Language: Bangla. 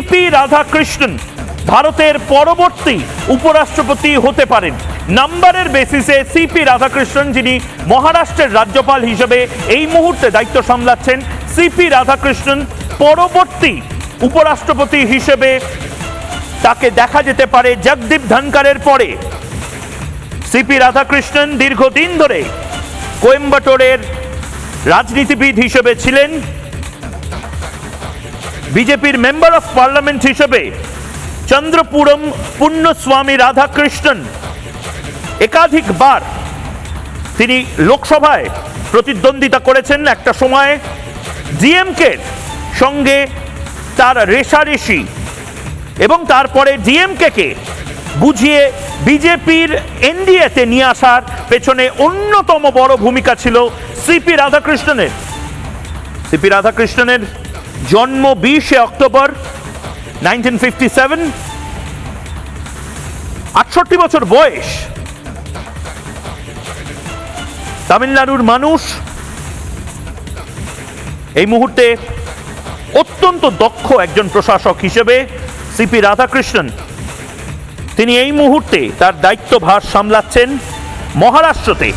সিপি রাধাকৃষ্ণন ভারতের পরবর্তী উপরাষ্ট্রপতি হতে পারেন। নাম্বারের বেসিসে সিপি রাধাকৃষ্ণন, যিনি মহারাষ্ট্রের রাজ্যপাল হিসেবে এই মুহূর্তে দায়িত্ব সামলাচ্ছেন সিপি রাধাকৃষ্ণন পরবর্তী উপরাষ্ট্রপতি হিসেবে তাকে দেখা যেতে পারে জগদীপ ধনকারের পরে। সিপি রাধাকৃষ্ণন দীর্ঘদিন ধরে কোয়েম্বাটোরের রাজনীতিবিদ হিসেবে ছিলেন। বিজেপির মেম্বার অফ পার্লামেন্ট হিসেবে চন্দ্রপুরম পুণ্যস্বামী রাধাকৃষ্ণন। একাধিকবার তিনি লোকসভায় প্রতিদ্বন্দ্বিতা করেছেন একটা সময়। ডিএমকে সঙ্গে তার রেশারেশি এবং তারপরে ডিএমকে কে বুঝিয়ে বিজেপির এনডিএতে নিয়ে আসার পেছনে অন্যতম বড় ভূমিকা ছিল সিপি রাধাকৃষ্ণনের। সিপি রাধাকৃষ্ণনের জন্ম বিশে অক্টোবর আটষট্টি বছর বয়স। তামিলনাড়ুর মানুষ এই মুহূর্তে অত্যন্ত দক্ষ একজন প্রশাসক হিসেবে সিপি রাধাকৃষ্ণন। তিনি এই মুহূর্তে তার দায়িত্বভার সামলাচ্ছেন মহারাষ্ট্রতে।